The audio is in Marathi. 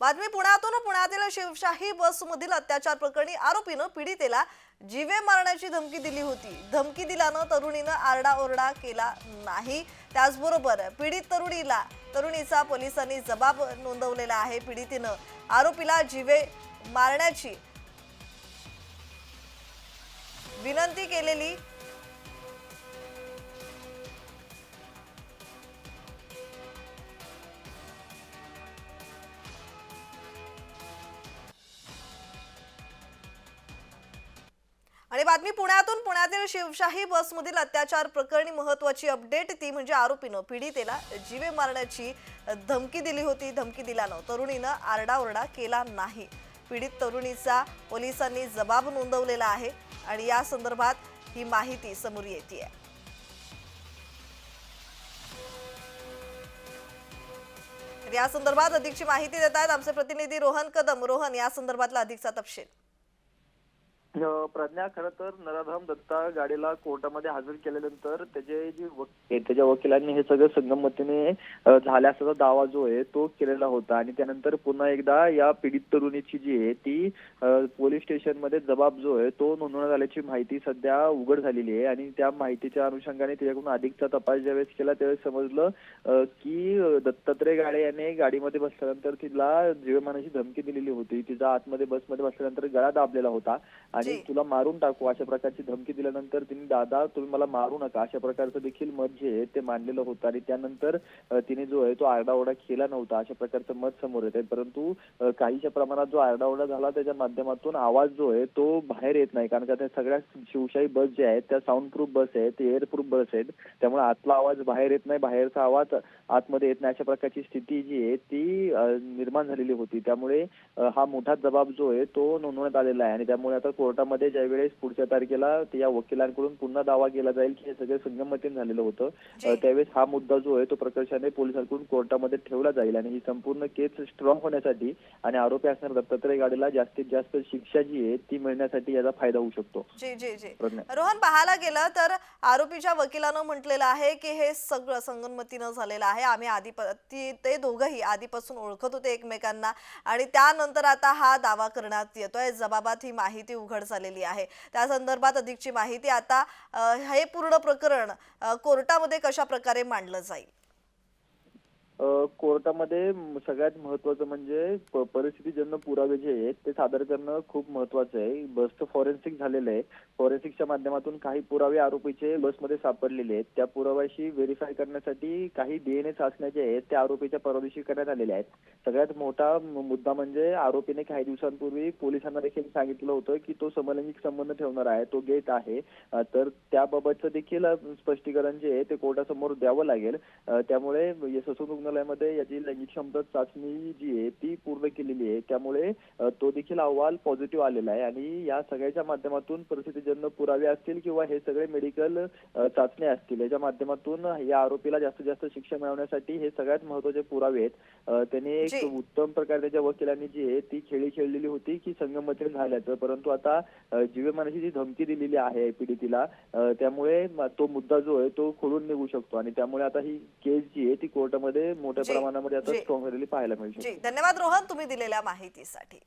बातमी पुण्यातून पुण्यातील शिवशाही बसमधील अत्याचार प्रकरणी आरोपीनं पीडितेला जीवे मारण्याची धमकी दिली होती. धमकी दिल्यानं तरुणीनं आरडाओरडा केला नाही. त्याचबरोबर पीडित तरुणीला तरुणीचा पोलिसांनी जबाब नोंदवलेला आहे. पीडितीनं आरोपीला जीवे मारण्याची विनंती केलेली आणि बातमी पुण्यातून. पुण्यातील शिवशाही बसमधील अत्याचार प्रकरणी महत्वाची अपडेट ती म्हणजे आरोपीनं पीडितेला जीवे मारण्याची धमकी दिली होती. धमकी दिल्यानं तरुणीनं आरडाओरडा केला नाही. पीडित तरुणीचा पोलिसांनी जबाब नोंदवलेला आहे आणि या संदर्भात ही माहिती समोर येते या संदर्भात अधिकची माहिती देत आहेत आमचे प्रतिनिधी रोहन कदम. रोहन या संदर्भातला अधिकचा तपशील. प्रज्ञा खरं तर नराधाम दत्ता गाडीला कोर्टामध्ये हजर केल्यानंतर त्याचे जे त्याच्या वकिलांनी हे सगळं संगमतीने झाल्याचा दावा जो आहे तो केलेला होता. आणि त्यानंतर पुन्हा एकदा या पीडित तरुणीची जी आहे ती पोलीस स्टेशनमध्ये जबाब जो आहे तो नोंदवण्यात आल्याची माहिती सध्या उघड झालेली आहे. आणि त्या माहितीच्या अनुषंगाने त्याच्याकडून अधिकचा तपास ज्यावेळेस केला त्यावेळेस समजलं की दत्तात्रय गाडे याने गाडीमध्ये बसल्यानंतर तिला जीवमानाची धमकी दिलेली होती. तिचा आतमध्ये बसमध्ये बसल्यानंतर गळा दाबलेला होता. आणि जी. तुला मारून टाकू अशा प्रकारची धमकी दिल्यानंतर तिने दादा तुम्ही मला मारू नका. अशा प्रकारचं देखील मत जे आहे ते मांडलेलं होतं आणि त्यानंतर तिने जो आहे तो आरडाओरडा केला नव्हता अशा प्रकारचं मत समोर येत आहे परंतु काहीशा प्रमाणात जो आरडाओरडा झाला त्याच्या माध्यमातून आवाज जो आहे तो बाहेर येत नाही. कारण का त्या सगळ्या शिवशाही बस ज्या आहेत त्या साऊंड प्रूफ बस आहेत ते एअर प्रूफ बस आहेत. त्यामुळे आतला आवाज बाहेर येत नाही बाहेरचा आवाज आतमध्ये येत नाही अशा प्रकारची स्थिती जी आहे ती निर्माण झालेली होती. त्यामुळे हा मोठा जबाब जो आहे तो नोंदवण्यात आलेला आहे आणि त्यामुळे आता कोर्टामध्ये ज्या वेळेस पुढच्या तारखेला या वकिलांकडून पुन्हा दावा केला जाईल की हे सगळं संगमतीन झालेलं होतं त्यावेळेस हा मुद्दा जो आहे तो प्रकर्षाने पोलिसांकडून कोर्टामध्ये ठेवला जाईल आणि ही संपूर्ण केस स्ट्रॉंग होण्यासाठी आणि आरोपी असणाऱ्या दत्तात्रय गाडीला जास्तीत जास्त शिक्षा जी आहे ती मिळण्यासाठी याचा फायदा होऊ शकतो. जी जी जी. प्रज्ञा. रोहन पाहायला गेलं तर आरोपीच्या वकिलानं म्हटलेलं आहे की हे सगळं संगनमतीनं झालेलं आहे. आम्ही आधी ती ते दोघंही आधीपासून ओळखत होते एकमेकांना आणि त्यानंतर आता हा दावा करण्यात येतोय. जबाबात ही माहिती उघड झालेली आहे. त्या संदर्भात अधिकची माहिती आता हे पूर्ण प्रकरण कोर्टामध्ये कशा प्रकारे मांडलं जाईल? कोर्टामध्ये सगळ्यात महत्वाचं म्हणजे प- परिस्थितीजन्य पुरावे जे आहेत ते सादर करणं खूप महत्वाचं आहे. बसचं फॉरेन्सिक झालेलं आहे. फॉरेन्सिकच्या माध्यमातून काही पुरावे आरोपीचे बसमध्ये सापडलेले आहेत. त्या पुराव्याशी व्हेरीफाय करण्यासाठी काही डीएनए चाचण्या जे आहेत त्या आरोपीच्या परवानगी करण्यात आलेल्या आहेत. सगळ्यात मोठा मुद्दा म्हणजे आरोपीने काही दिवसांपूर्वी पोलिसांना देखील सांगितलं होतं की तो समलैंगिक संबंध ठेवणार आहे तो गेट आहे. तर त्याबाबतचं देखील स्पष्टीकरण जे आहे ते कोर्टासमोर द्यावं लागेल. त्यामुळे यशस्वी रुग्णालयामध्ये याची लैंगिक क्षमता चाचणी जी आहे ती पूर्ण केलेली आहे. त्यामुळे तो देखील अहवाल पॉझिटिव्ह आलेला आहे. आणि या सगळ्याच्या माध्यमातून परिस्थितीजन्य पुरावे असतील किंवा हे सगळे मेडिकल चाचण्या असतील याच्या माध्यमातून या आरोपीला जास्तीत जास्त शिक्षा मिळवण्यासाठी हे सगळ्यात महत्त्वाचे पुरावे आहेत. त्याने एक. उत्तम प्रकारे त्याच्या वकिलांनी जी आहे ती खेळी खेळलेली होती की संगमती झाल्याचं. परंतु आता जीवमानाची जी धमकी दिलेली आहे पीडितीला त्यामुळे तो मुद्दा जो आहे तो खोडून निघू शकतो. आणि त्यामुळे आता ही केस जी आहे ती कोर्टामध्ये मोठ्या जी, प्रमाणामध्ये आता जी. स्ट्रॉंग झालेली पाहायला मिळू शकते जी धन्यवाद रोहन तुम्ही दिलेल्या माहितीसाठी